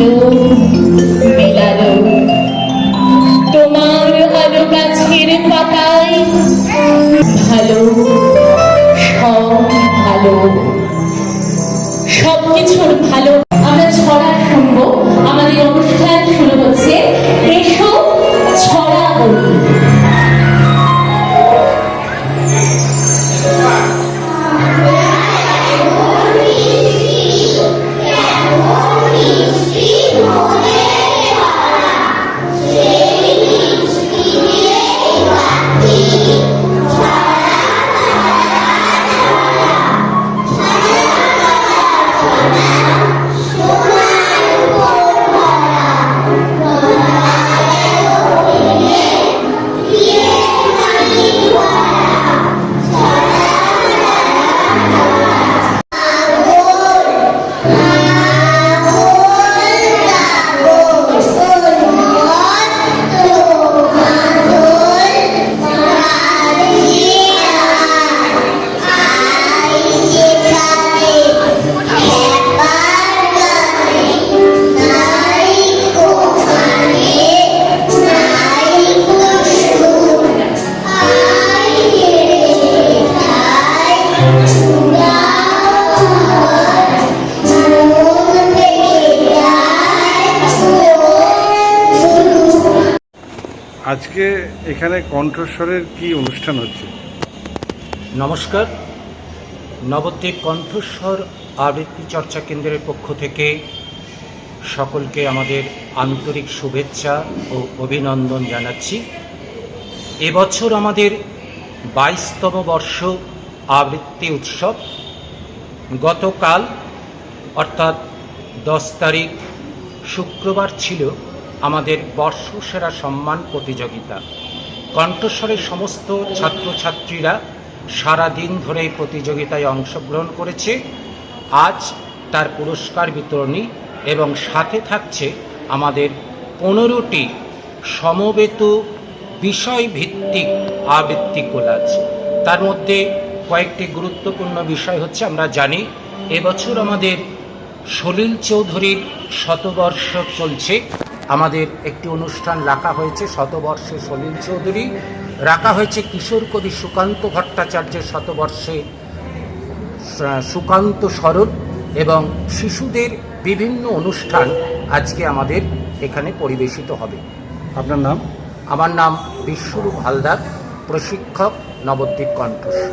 আলো মেলালো। তোমার আলো গাছের পাতায় ভালো। সব ভালো। সব কিছুর ভালো। আজকে এখানে কণ্ঠস্বরের কি অনুষ্ঠান হচ্ছে? নমস্কার। নবদ্বীপ কণ্ঠস্বর আবৃত্তি চর্চা কেন্দ্রের পক্ষ থেকে সকলকে আমাদের আন্তরিক শুভেচ্ছা ও অভিনন্দন জানাচ্ছি। এবছর আমাদের বাইশতম বর্ষ আবৃত্তি উৎসব। গতকাল, অর্থাৎ দশ তারিখ, শুক্রবার ছিল। আমাদের বর্ষসেরা সম্মান প্রতিযোগিতা। কণ্ঠস্বরের সমস্ত ছাত্রছাত্রীরা সারা দিন ধরে এই প্রতিযোগিতায় অংশগ্রহণ করেছে। আজ তার পুরস্কার বিতরণী এবং সাথে থাকছে আমাদের পনেরোটি সমবেত বিষয়ভিত্তিক আবৃত্তি কোলাজ। তার মধ্যে কয়েকটি গুরুত্বপূর্ণ বিষয় হচ্ছে আমরা জানি, এবছর আমাদের সলিল চৌধুরীর শতবর্ষ চলছে। আমাদের একটি অনুষ্ঠান রাখা হয়েছে শতবর্ষে সলিল চৌধুরী। রাখা হয়েছে কিশোর কবি সুকান্ত ভট্টাচার্যের শতবর্ষে সুকান্ত স্মরণ এবং শিশুদের বিভিন্ন অনুষ্ঠান আজকে আমাদের এখানে পরিবেশিত হবে। আপনার নাম? আমার নাম বিশ্বরূপ হালদার প্রশিক্ষক নবদ্বীপ কণ্ঠস্বর।